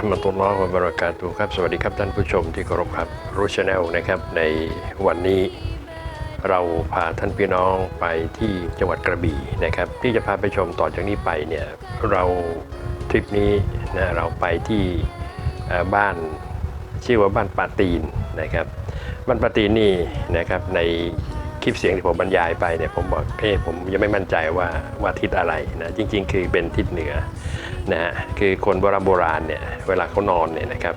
ราะห์มะตุลลอฮ์วะบะเราะกาตุครับ สวัสดีครับท่านผู้ชมที่เคารพครับรูชแนลนะครับ ในวันนี้เราพาท่านพี่น้องไปที่จังหวัดกระบี่นะครับ ที่จะพาไปชมต่อจากนี้ไปเนี่ยเราทริปนี้นะเราไปที่บ้านชื่อว่าบ้านปาตีนนะครับ บ้านปาตีนนี่นะครับในคลิปเสียงที่ผมบรรยายไปเนี่ยผมบอกเอ๊ผมยังไม่มั่นใจว่าว่าทิศอะไรนะจริง ๆ คือเป็นทิศเหนือ นะฮะคือคนโบราณโบราณเนี่ยเวลาเขานอนเนี่ยนะครับ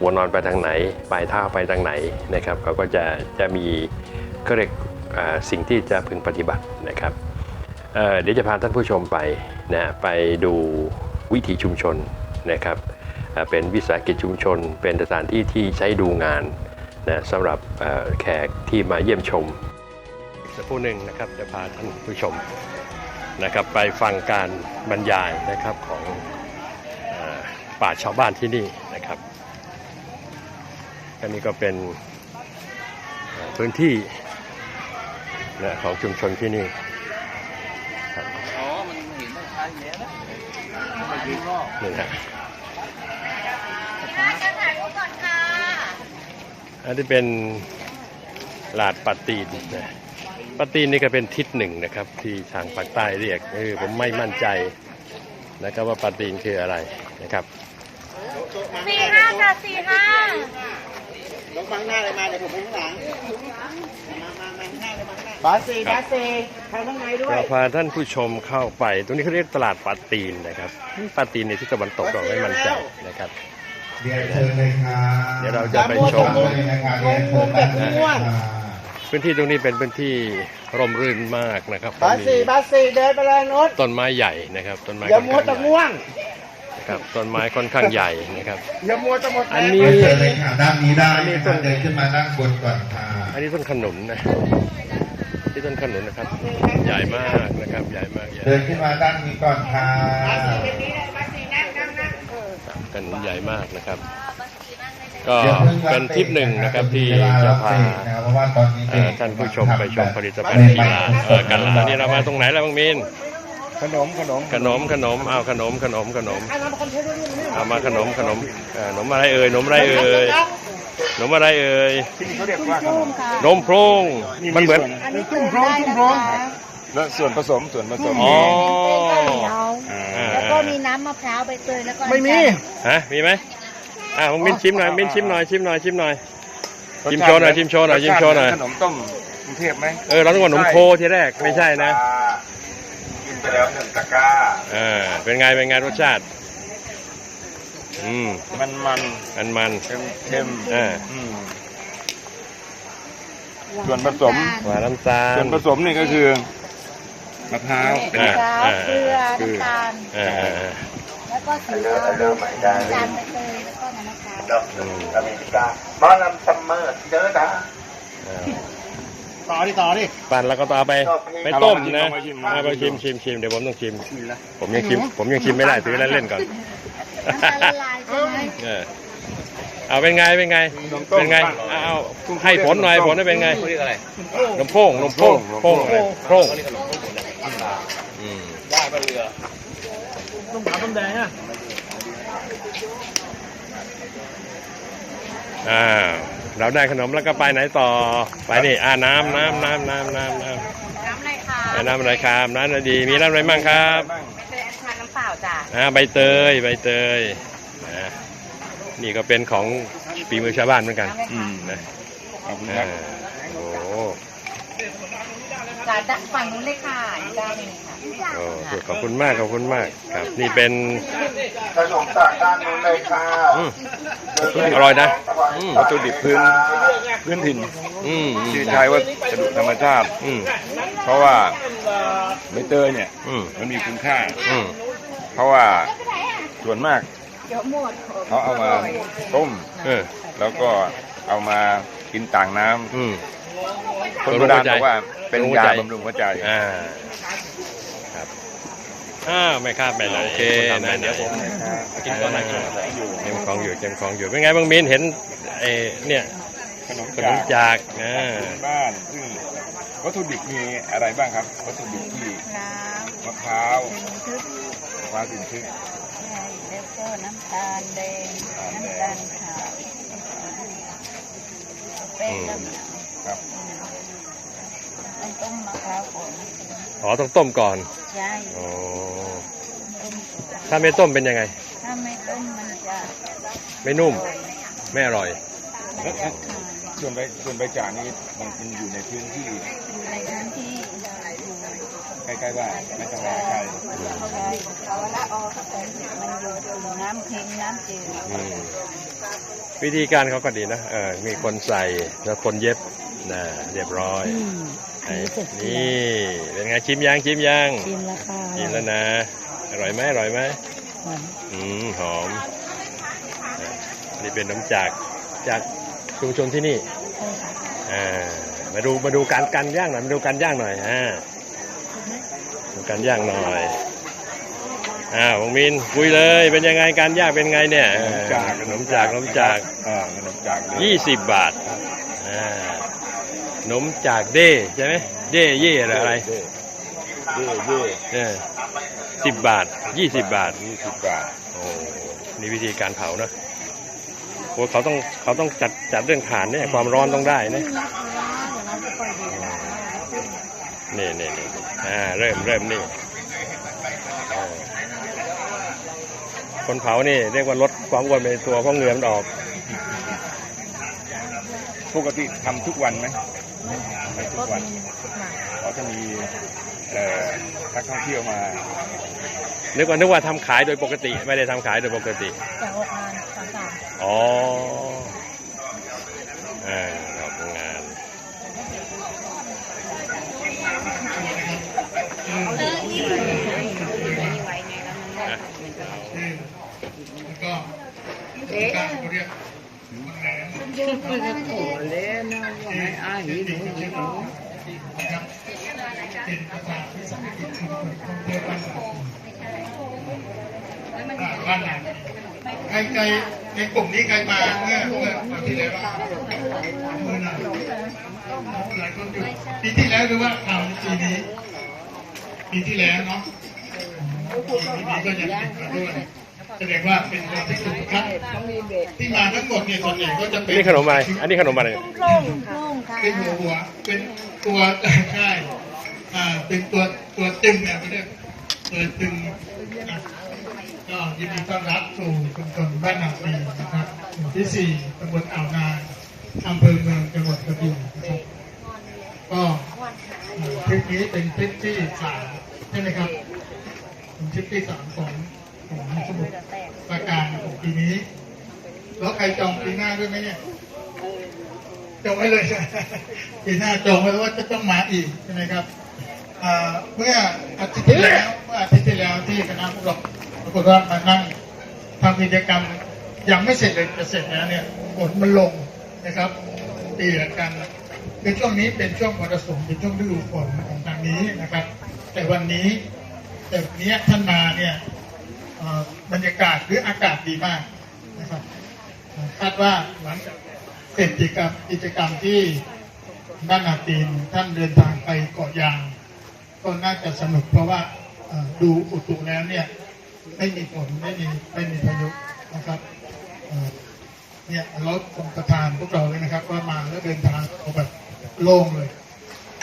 หัวนอนไปทางไหนปลายเท้าไปทางไหนนะครับเขาก็จะจะมีเขาเรียกอ่าสิ่งที่จะพึงปฏิบัตินะครับเเดี๋ยวจะพาท่านผู้ชมไปนะไปดูวิถีชุมชนนะครับเป็นวิสาหกิจชุมชน เป็นสถานที่ที่ใช้ดูงานนะสำหรับแขกที่มาเยี่ยมชมสักครู่หนึ่งนะครับจะพาท่านผู้ชม นะครับไปฟังการบรรยายนะครับของเอ่อป่าชาวบ้านที่นี่นะครับอันนี้ก็เป็นเอ่อพื้นที่นะของชุมชนที่นี่ครับอ๋อ มันเห็นได้ชัดแล้วนะไปยืนรอบนี่นะอันนี้เป็นลาดปัตตีนนะ ปัตตีนนี่ก็เป็นทิศหนึ่งนะครับ ที่ทางภาคใต้เรียกเออผมไม่มั่นใจนะครับว่าปัตตีนคืออะไรนะครับสี่ห้าค่ะสี่ห้าลงบังหน้าเลยมาเดี๋ยวผมไปข้างหลังมามามาข้างหน้าเลยมาข้างหน้าบาสสี่บาสสี่ทางข้างในด้วยเราพาท่านผู้ชมเข้าไป ตรงนี้เขาเรียกตลาดปาตีนนะครับปาตีนในที่ตะวันตกเราไม่มั่นใจนะครับเรียนเชิญเลยครับเดี๋ยวเราจะไปชมเลยนะครับเรีย นเชิญด้านในครับพื้นที่ตรงนี้เป็นพื้นที่ร่มรื่นมากนะครับบาสสี่บาสสี่เดินไปเลยนุชต้นไม้ใหญ่นะครับ ต้นไม้อย่าค่อนมัวข้างแต่ใหญ่ง่วงนะครับต้นไม้ค่อนข้างใหญ่นะครับอย่ามัวแต่หมดอันแรงนี้เรียนเชิญเลยค่ะด้านนี้ได้อันนี้นะคต้รับนเดินขึ้นมาด้านบนก่อนค่ะอันนี้ต้นขนุนนะที่ต้นขนุนนะครับ ใหญ่มากนะครับ ใหญ่มากใหญ่เดินขึ้นมาด้านนี้ก่อนค่ะขนุนใหญ่มากนะครับ ก็อย่าพิ่งเป็นทริปหนึ่งนะครับที่จะพาเพราะว่าตอนนี้เอ่อท่านผู้ชมไปชมผลิตภัณฑ์กีฬาเออกันลานี่เรามาตรงไหนแล้วบางมินขนมขนมขนมขนมเอาขนมขนมขนมเอามาขนมขนมเอ่อขนมอะไรเอ่ยขนมอะไรเอ่ยขนมอะไรเอ่ยที่นี่เขาเรียกว่าขนมนมโพรงมันเหมือนอันนี้จุ่มพร้อมจุ่มพร้อมแล้วส่วนผสมส่วนผสมอ๋อเป็นข้าวเหนียวอ่าแล้วก็มีน้ำมะพร้าวใบเตยแล้วก็ไม่มีฮะมีไหม อ่าบางมินชิมหน่อยมินชิมหน่อยชิมหน่อยชิมหน่อยชิมโชว์หน่อยชิมโชว์หน่อยชิมโชว์หน่อยขนมต้มกรุงเทพไหมเออเราต้องว่าขนมโคทีแรกไม่ใช่นะกินไปแล้วหนึ่งตะกร้าอ่าเป็นไงเป็นไงรสชาติอืมมันมันมันมันเค็มเค็มอ่าอืมส่วนผสมหวานน้ำตาลส่วนผสมนี่ก็คือมะพร้าวอ่ามะพร้าวเกลือน้ำตาลอ่าอ่าอ่าแล้วก็สีเหลืองน้ำตาลใบเตย แล้วก็น้ำมะพร้าวอืมอเมริกาหมอลำซัมเมอร์เยอะนะอ่าต่อดิต่อดิปั่นแล้วก็ต่อไปไปต้มนะเอามาชิมเอาเอามาไปชิชิมมชิมชิมเดี๋ยวผมต้องชิมนี่ละผมยังชิม ผมยังชิมไม่ได้ถือเล่นเล่นๆก่อนน้ำตาลละลายใช่ไหมเออเอาเป็นไงเป็นไงเป็นไงเอาเอาให้ผลหน่อยผลได้เป็นไงนมโป้งนมโป้งโป้งอะไรโป้งอืมต้มขาวต้มแดงอะ อ่าเราได้ขนมแล้วก็ไปไหนต่อ ไปนี่อ่าน้ำน้ำน้ำน้ำน้ำน้ำน้ำอะไรคะอ่าน้ำอะไรครับน้ำอะไรดีมีน้ำอะไรบ้างครับใบเตยอัญชันน้ำเปล่าจ้ะอ่าใบเตยใบเตยนะนี่ก็เป็นของปีมือชาวบ้านเหมือนกันอืมนะขอบคุณคอ่ารับโอ้ จ้ะฝั่งนู้นเลยค่ะอีกด้านหนึงค่ะโหขอบคุณมากขอบคุณมากครับ นี่เป็น ขนมจากด้านนู้นเลยค่ะอืม อร่อยนะ อืม วัตถุดิบพื้นพื้นถิ่นอืมที่ใช้วัสดุธรรมชาติ อืมเพราะว่าใบเตยเนี่ย อืมมันมีคุณค่า อืมเพราะว่าส่วนมากเดี๋ยวหมดเขาเอามาต้ม เออแล้วก็เอามากินต่างน้ำอืม คนโบราณบอกว่าเป็นบำรุงหัวยาใจบำรุงหัวใจอ่าครับอ้าวไม่คาดไม่เลยโอเคนะเดี๋ยวผมกินตอนไหนเก็บของอยู่เก็บของอยู่เป็นไงบางมินเห็นไอ้เนี่ยขนมขนมจากอ่าบ้านซึ่งวัตถุดิบมีอะไรบ้างครับ วัตถุดิบที่น้มะพร้าวำทึบมะพร้าวดินทึกแล้วก็น้ำตาลแดงน้ำตาลขาวแป้งน้ำหนักครับ ต้องต้มมะพร้าวก่อนอ๋อต้องต้มก่อนใช่อ๋อต้มก่อนถ้าไม่ต้มเป็นยังไง ถ้าไม่ต้มมันจะไม่นุ่ม ไม่อร่อยมันจะขาดส่วนใบส่วนใบจากนี้มันมันอยู่ในพื้นที่อยู่ในพื้นที่อยู่ใกล้ๆบ้านไม่ต้องว่าใกล้ใช่เอาละออกมันอยู่ถึงน้ำเค็มน้ำจืดอืมวิธีการเขาก็ดีนะเออมีคนใส่แล้วคนเย็บนะเรียบร้อย ไหนนี่ เป็นไงชิมยังชิมยังชิมราคาชิมแล้วนะ อร่อยไหมอร่อยไหมอืมหอมอะนี่เป็นน้ำจากจากชุมชนที่นี่อ่ามาดูมาดูการการย่างหน่อยมาดูการย่างหน่อยอ่าดูการย่างหน่อยอ่าวงมินคุยเลยเป็นยังไงการย่างเป็นไงเนี่ยขนมจากขนมจากขนมจากเออขนมจากเลยยี่สิบบาทอ่าข นมจากเด้ใช่ไหมเด้เย่หรืออะไรเย่เย่เย่เออสิบบาทยี่สิบบาทยี่สิบบาทโอ้นี่วิธีการเผานะโอ้เขาต้องเขาต้องจัดจัดเรื่องฐานเนี่ยความร้อนต้องได้นะนี่นี่นี่อ่าเริ่มเริ่มนี่อ่าคนเผานี่เรียกว่าลดความอ้วนไปในตัวเพราะเหงื่อมันออกปกติทำทุกวันไหม ทำทุกวันเราจะมีเอ่อนักท่องเที่ยวมา นึกว่านึกว่าทำขายโดยปกติ ไม่ได้ทำขายโดยปกติจากโรงงานต่างอ๋ออ่าออกงานบ้านไหน ใครใครในกลุ่มนี้ใครมาเมื่อเมื่อวันที่แล้วบ้างมือหน่อยหลายคนอยู่ปีที่แล้วหรือว่าทำปีนี้ปีที่แล้วเนาะปีนี้ก็ยังติดมาด้วย แสดงว่าเป็นคนที่ถูกคัดที่มาทั้งหมดเนี่ยส่วนใหญ่ก็จะเป็อันนนี้ขนมอะไรอันนี้ขนมอะไรๆโครงโครงค่ะเป็นหัวหัวเป็นตัวใช่อ่าเป็นตัวตัวตึงเนี่ยเขาเรียกตัวตึงนะก็ยินดีต้อนรับสู่ชุมชนบ้านนาปีนะครับหมู่ที่สี่ตำบลอ่าวนางอำเภอเมืองจังหวัดกระบี่นะครับก็เอ่อทริปนี้เป็นทริปที่สามใช่ไหมครับเป็นทริปที่สามของ ของสมุทรปราการของปีนี้ แล้วใครจองปีหน้าด้วยไหมเนี่ยจองไว้เลยปีหน้าจองไว้ว่าจะต้องมาอีกใช่ไหมครับเมื่ออาทิตย์ที่แล้วเมื่ออาทิตย์ที่แล้วที่คณะผู้ปกครองปรากฏว่ามานั่งทำกิจกรรมยังไม่เสร็จเลยจะเสร็จแล้วเนี่ยฝนมันลงนะครับตีละกันคือช่วงนี้เป็นช่วงมรสุมเป็นช่วงฤดูฝนของทางนี้นะครับ แต่วันนี้แต่วันนี้ท่านมาเนี่ย บรรยากาศหรืออากาศดีมากนะครับคาดว่าหลังจากเสร็จกิจกรรมกิจกรรมที่บ้านนาตีนท่านเดินทางไปเกาะยาง ก็น่าจะสนุกเพราะว่าดูอุตุแล้วเนี่ยไม่มีฝนไม่มีไม่มีพายุนะครับเนี่ยรถของประธานพวกเราเลยนะครับ ว่ามาแล้วเดินทางเอาแบบโล่งเลย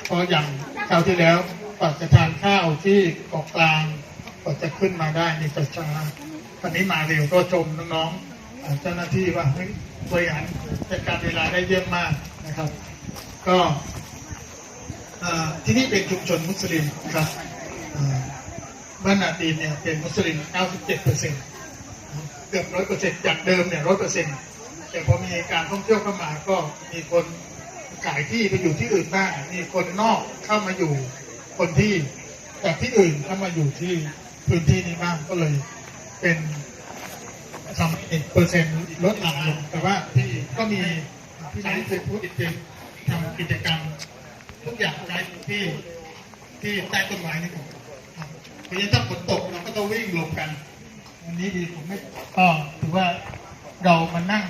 เพราะอย่างคราวที่แล้วกว่าจะทานข้าวที่เกาะกลาง กว่าจะขึ้นมาได้นี่ก็ช้าวันนี้มาเร็วก็ชมน้องๆเอ่อเจ้าหน้าที่ว่าเฮ้ยบริหารจัดการเวลาได้เยี่ยมมากนะครับ ก็ที่นี่เป็นชุมชนมุสลิมนะครับบ้านนาดีนเนี่ยเป็นมุสลิม 97เปอร์เซ็นต์เกือบร้อยเปอร์เซ็นต์จากเดิมเนี่ยร้อยเปอร์เซ็นต์แต่พอมีการท่องเที่ยวเข้ามาก็มีคนขายที่ไปอยู่ที่อื่นบ้าง มีคนนอกเข้ามาอยู่คนที่จากที่อื่นเข้ามาอยู่ที่ พื้นที่นี้บ้างก็เลยเป็นทำเอ็ดเปอร์เซ็นต์ลดหลั่นลงแต่ว่าที่ก็มีที่ไหนเคยพูดอีกทีทำกิจกรรม ทุกอย่างใช้ที่ที่ใต้ต้นไม้นี่ผมเพราะฉะนั้นถ้าฝนตกเราก็ต้องวิ่งหลบกันวันนี้ดีผมไม่ก็ถือว่าเรามานั่ง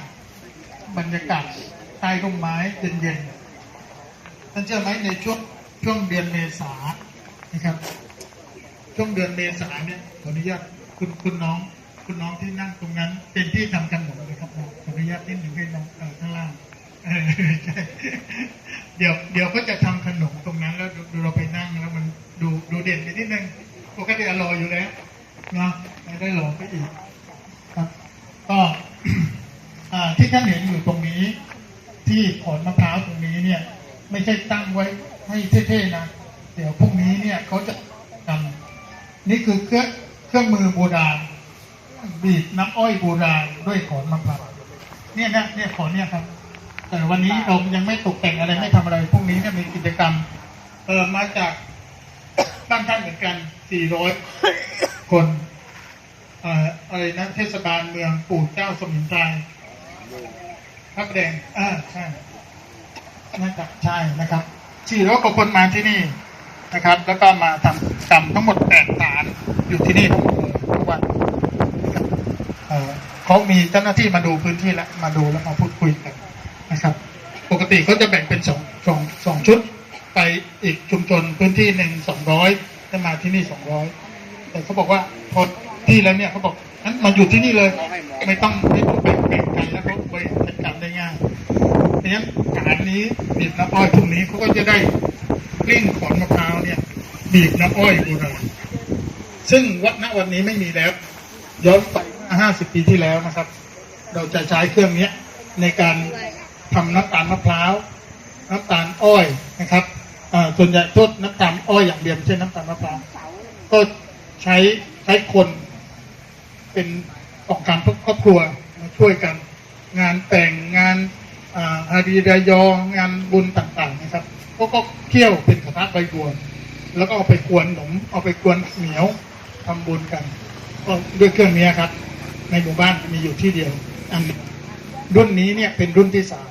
บรรยากาศใต้ร่มไม้เย็นๆท่านเชื่อไหมในช่วงช่วงเดือนเมษานะครับ ช่วงเดือนเมษาเนี่ยขออนุญาตคุณคุณน้อง คุณน้องที่นั่งตรงนั้น เป็นที่ทำขนมนะครับขออนุญาตนิดหนึ่งให้น้องข้างล่างเดี๋ยวเดี๋ยวก็จะทำขนมตรงนั้นแล้วดูเราไปนั่งแล้วมันดูดูเด่นไปนิดนึงปกติอร่อยอยู่แล้วนะไม่ได้หลอกไปอีกครับก็ที่ท่านเห็นอยู่ตรงนี้ ที่ขอนมะพร้าวตรงนี้เนี่ย ไม่ใช่ตั้งไว้ให้เท่ๆนะ เดี๋ยวพรุ่งนี้เนี่ยเขาจะ นี่คือเครื่องเครื่องมือโบราณบีบน้ำอ้อยโบราณด้วยขอนมะพร้าวเนี่ยนะเนี่ยขอนเนี่ยครับ แต่วันนี้เรายังไม่ตกแต่งอะไรไม่ทำอะไรพรุ่งนี้เนี่ยมีกิจกรรมเออมาจากบ้านท่านเหมือนกัน 400 คนเอ่ออะไรนะเทศบาลเมืองปู่เจ้าสมิงพรายพระประแดงอ่าใช่น่าจะใช่นะครับสี่ร้อยกว่าคนมาที่นี่ นะครับ แล้วก็มาทำกรรมทั้งหมดแปดฐานอยู่ที่นี่ทั้งหมดเลยทุกวันเขามีเจ้าหน้าที่มาดูพื้นที่แล้วมาดูแล้วมาพูดคุยกันนะครับ ปกติเขาจะแบ่งเป็นสองสองสองชุด ไปอีกชุมชนพื้นที่หนึ่งสองร้อยจะมาที่นี่สองร้อยแต่เขาบอกว่าพอที่แล้วเนี่ยเขาบอกงั้นมาอยู่ที่นี่เลย ไม่ต้องไม่ต้องแบ่งแบ่งกันแล้วเขาไปจัดการได้ง่ายเพราะฉะนั้นฐานนี้บีบน้ำอ้อยตรงนี้เขาก็จะได้ กลิ้งขอนมะพร้าวเนี่ยบีบน้ำอ้อยโบราณซึ่งวัดณวันนี้ไม่มีแล้ว ย้อนไปห้าสิบปีที่แล้วนะครับ เราจะใช้เครื่องเนี้ยในการทำน้ำตาลมะพร้าวน้ำตาลอ้อยนะครับส่วนใหญ่ทษน้ำตาลอ้อยอย่างเดียวไม่ใช่น้ำตาลมะพร้าวก็ใช้ใช้คนเป็นออกการครอบครัวมาช่วยกัน งานแต่งงานอาฮาดีรายองงานบุญต่างๆนะครับ ก็ก็เคี่ยวเป็นกระทะใบบัวแล้วก็เอาไปกวนขนมเอาไปกวนเหนียวทำบุญกัน ก็ด้วยเครื่องนี้ครับ ในหมู่บ้านมีอยู่ที่เดียว อันรุ่นนี้เนี่ยเป็นรุ่นที่สาม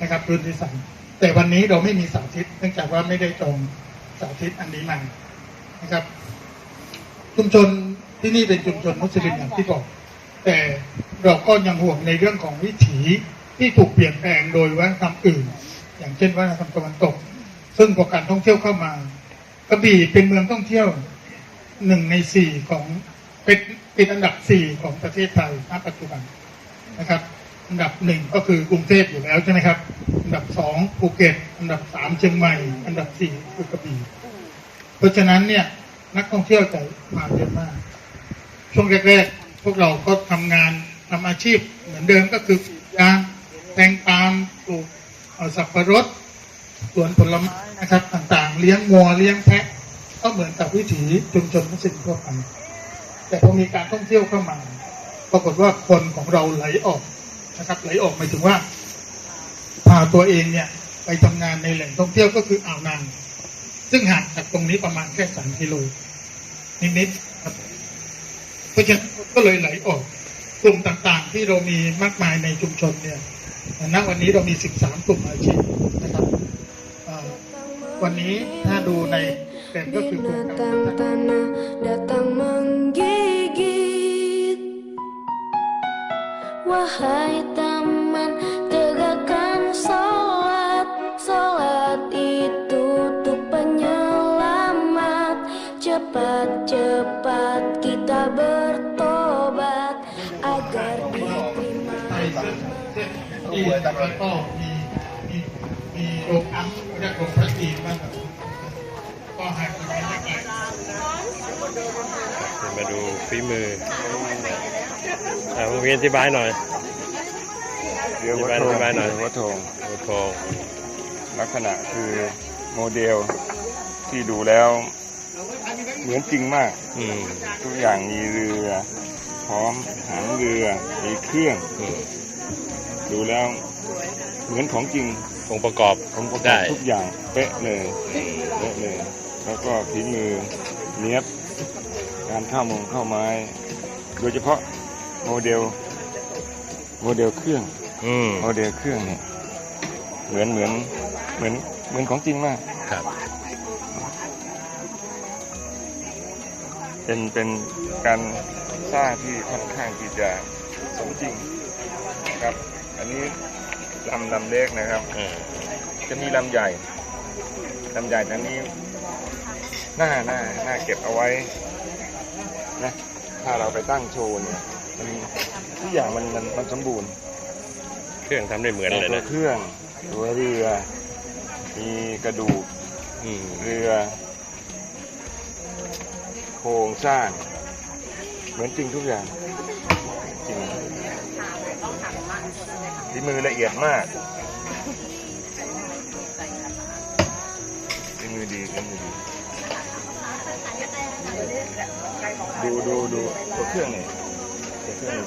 นะครับ รุ่นที่สามแต่วันนี้เราไม่มีสาธิต เนื่องจากว่าไม่ได้จองสาธิตอันนี้มานะครับ ชุมชนที่นี่เป็นชุมชนมุสลิมอย่างที่บอกแต่เราก็ยังห่วงในเรื่องของวิถีที่ถูกเปลี่ยนแปลงโดยวัฒนธรรมอื่น อย่างเช่นวัฒนธรรมตะวันตก ซึ่งพอการท่องเที่ยวเข้ามากระบี่เป็นเมืองท่องเที่ยวหนึ่งในสี่ของเป็นเป็นอันดับสี่ของประเทศไทยณปัจจุบันนะครับอันดับหนึ่งก็คือกรุงเทพอยู่แล้วใช่ไหมครับ อันดับสองภูเก็ต อันดับสามเชียงใหม่ อันดับสี่คือกระบี่ เพราะฉะนั้นเนี่ยนักท่องเที่ยวจะมาเยอะมาก ช่วงแรกๆพวกเราก็ทำงานทำอาชีพเหมือนเดิมก็คือกรีดยางแตงปาล์มปลูกสับปะรด สวนผลไม้นะครับ ต่างๆ เลี้ยงงัวเลี้ยงแพะก็เหมือนกับวิถีชุมชนมุสลิมทั่วไปแต่พอมีการท่องเที่ยวเข้ามา ปรากฏว่าคนของเราไหลออกนะครับ ไหลออกหมายถึงว่า พาตัวเองเนี่ยไปทำงานในแหล่งท่องเที่ยวก็คืออ่าวนาง ซึ่งห่างจากตรงนี้ประมาณแค่สามกิโลนิดๆครับเพราะฉะนั้นก็เลยไหลออกกลุ่มต่างๆ ที่เรามีมากมายในชุมชนเนี่ยณวันนี้เรามี 13 กลุ่มอาชีพนะครับ วันนี้ถ้าดูในเป็นก็คือโครงการ Binatang tanah datang menggigit Wahai teman tegakkan sholat Sholat itu untuk penyelamat Cepat-cepat kita bertobat Agar diterima ไทยซึ่งซึ่งที่แล้วก็มีมีมีโรงอัม เรียกโรงพระจีนบ้างครับก็หายไปไม่ได้ไกลมาดูฝีมืออ่าคุณวินอธิบายหน่อยเรือวัดโทอธิบายหน่อยเรือวัดโทงโอ้โหลักษณะคือโมเดลที่ดูแล้ว เหมือนจริงมากอืมทุกอย่างมีเรือ พร้อมหางเรือมีเครื่องอืมดูแล้วเหมือนของจริง องค์ประกอบองค์ประกอได้บทุกอย่างเป๊ะเลยเป๊ะเลยแล้วก็ฝีมือเนี้ยบการเข้ามงเข้าไม้ โดยเฉพาะโมเดล โมเดลเครื่อง อืมโมเดลเครื่องเนี่ยเหมือนเหมือนเหมือนเหมือนของจริงมาก ครับ เป็นเป็นการสร้างที่ค่อนข้างที่จะสมจริงครับ อันนี้ ลำลำเล็กนะครับเออจะมีลำใหญ่ลำใหญ่อันนี้น่าน่าน่าเก็บเอาไว้นะถ้าเราไปตั้งโชว์เนี่ยมันทุกอย่างมันมันมันสมบูรณ์เครื่องทำได้เหมือนแต่เลยตัวนะเครื่องตัวเรือ มีกระดูกอืมเรือ โครงสร้าง เหมือนจริงทุกอย่าง จริง ฝีมือละเอียดมากฝีมือดีฝีมือดี ดูดูดูตัวเครื่องนี่ตัวเครื่องนี่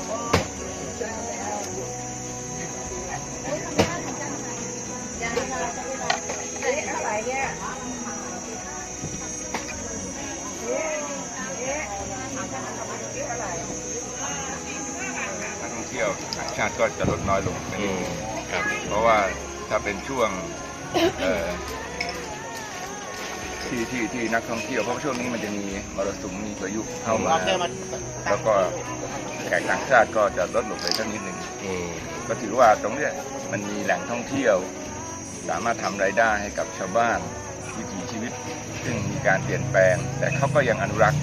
างชาติก็จะลดน้อยลงอืมครับ เพราะว่าถ้าเป็นช่วงเอ่อที่ที่ที่นักท่องเที่ยวเพราะช่วงนี้มันจะมีมรสุมมีพายุเข้ามาเอาเดินมา แล้วก็แขกต่างชาติก็จะลดลงไปสักนิดหนึ่ง อืมก็ถือว่าตรงเนี้ยมันมีแหล่งท่องเที่ยว สามารถทำรายได้ให้กับชาวบ้านวิถีชีวิต ซึ่งมีการเปลี่ยนแปลง แต่เขาก็ยังอนุรักษ์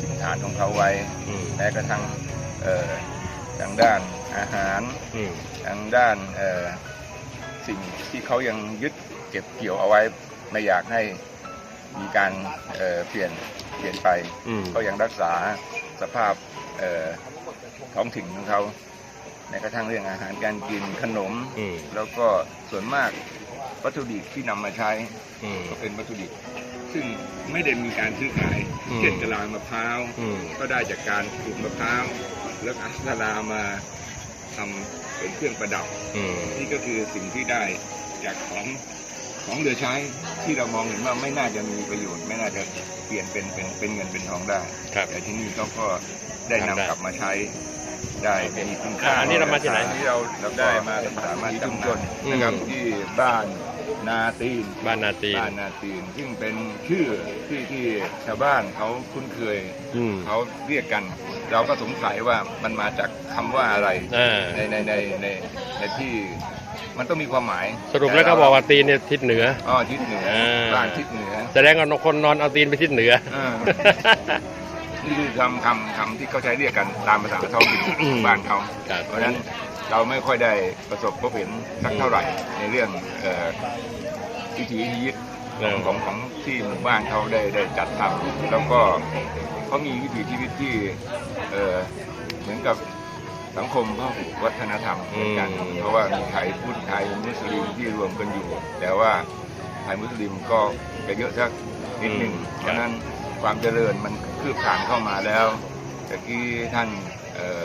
ถิ่นฐานของเขาไว้ อืมแม้กระทั่งเอ่อทางด้าน อาหารอืมทางด้านเอ่อสิ่งที่เขายังยึดเก็บเกี่ยวเอาไว้ไม่อยากให้มีการเอ่อเปลี่ยนเปลี่ยนไปอืมก็ยังรักษาสภาพเอ่อท้องถิ่นของเขาในกระทั่งเรื่องอาหารการกินขนมอืมแล้วก็ส่วนมากวัตถุดิบที่นำมาใช้อืมก็เป็นวัตถุดิบซึ่งไม่ได้มีการซื้อขายอืมเช่นกะลามะพร้าวอืมก็ได้จากการปลูกมะพร้าวแล้วเอากะลามา ทำเป็นเครื่องประดับ อืมนี่ก็คือสิ่งที่ได้จากของของเหลือใช้ที่เรามองเห็นว่าไม่น่าจะมีประโยชน์ ไม่น่าจะเปลี่ยนเป็นเป็นเป็นเงินเป็นทองได้ ครับ แต่ที่นี่เขาก็ได้นำทำได้กลับมาใช้ได้มีคุณค่าอ่าอันนี้เรามาที่ไหนที่เราเราได้มาสามารถชุมชนนะครับอืมที่บ้านนาตีน บ้านนาตีนบ้านนาตีนซึ่งเป็นชื่อที่ที่ชาวบ้านเขาคุ้นเคย อืม เขาเรียกกันเราก็สงสัยว่ามันมาจากคำว่าอะไรอ่าในในในในในที่มันต้องมีความหมาย สรุปแล้วก็บอกว่าตีนเนี่ยทิศเหนืออ๋อทิศเหนืออ่าบ้านทิศเหนือแสดงว่าคนนอนเอาตีนไปทิศเหนืออ่านี่คือคำคำคำที่เขาใช้เรียกกันตามภาษาท้องถิ่นอืมบ้านเขาครับเพราะฉะนั้นเราไม่ค่อยได้ประสบพบเห็นสักเท่าไหร่ในเรื่องเอ่อวิถีชีวิตของของของที่หมู่บ้านเขาได้ได้จัดทำแล้วก็ เขามีวิถีชีวิตที่เอ่อเหมือนกับสังคมพหุวัฒนธรรมเหมือนกันอืมเพราะว่ามีไทยพุทธไทยมุสลิมที่รวมกันอยู่ แต่ว่าไทยมุสลิมก็จะเยอะสักนิดหนึ่งอืมเพราะฉะนั้นความเจริญมันคืบคลานเข้ามาแล้วแต่กี้ท่านเอ่อ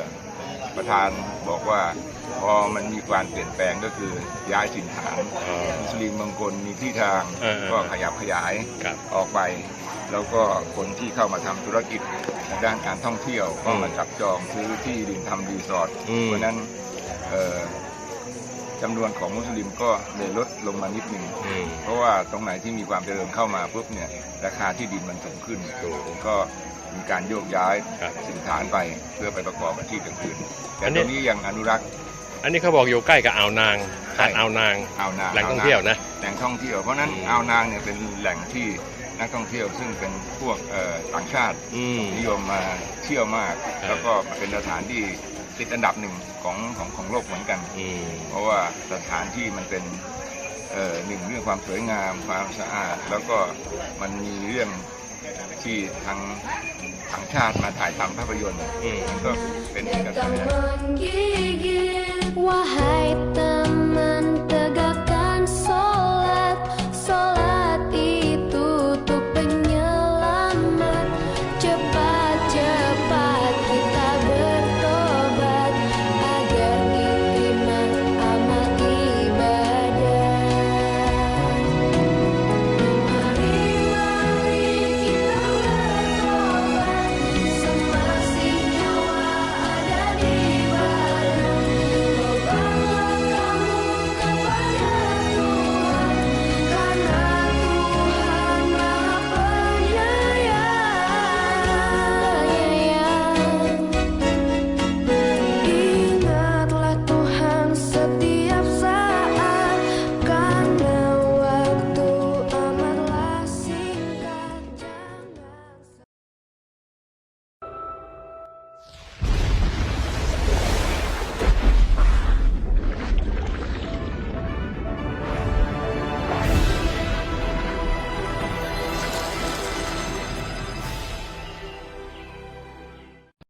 ประธานบอกว่าพอมันมีการเปลี่ยนแปลงก็คือย้ายถิ่นฐานอ๋อมุสลิมบางคนมีที่ทางเออเออก็ขยับขยายครับออกไป แล้วก็คนที่เข้ามาทำธุรกิจในด้านการท่องเที่ยวก็มาจับจองซื้อที่ดินทำรีสอร์ทอืมเพราะฉะนั้นเอ่อจำนวนของมุสลิมก็เลยลดลงมานิดหนึ่งอืมเพราะว่าตรงไหนที่มีความเจริญเข้ามาปุ๊บเนี่ยราคาที่ดินมันสูงขึ้นถูกก็มีการโยกย้ายครับสินฐานไปเพื่อไปประกอบอาชีพอื่นๆแต่อันนี้ตรงนี้ยังอนุรักษ์อันนี้เขาบอกอยู่ใกล้กับอ่าวนางใช่หาดอ่าวนางอ่าวนางแหล่งท่องเที่ยวนะแหล่งท่องเที่ยวเพราะฉะนั้นอืมอ่าวนางเนี่ยเป็นแหล่งที่ นักท่องเที่ยว ซึ่งเป็นพวกเอ่อต่างชาติอืมนิยมมาเที่ยวมากครับแล้วก็เป็นสถานที่ติดอันดับหนึ่งของของของโลกเหมือนกันอืมเพราะว่าสถานที่มันเป็นเอ่อหนึ่งเรื่องความสวยงามความสะอาด แล้วก็มันมีเรื่องที่ทางต่างชาติมาถ่ายทำภาพยนตร์อืมมันก็เป็นกระแส Tak menggigit Wahai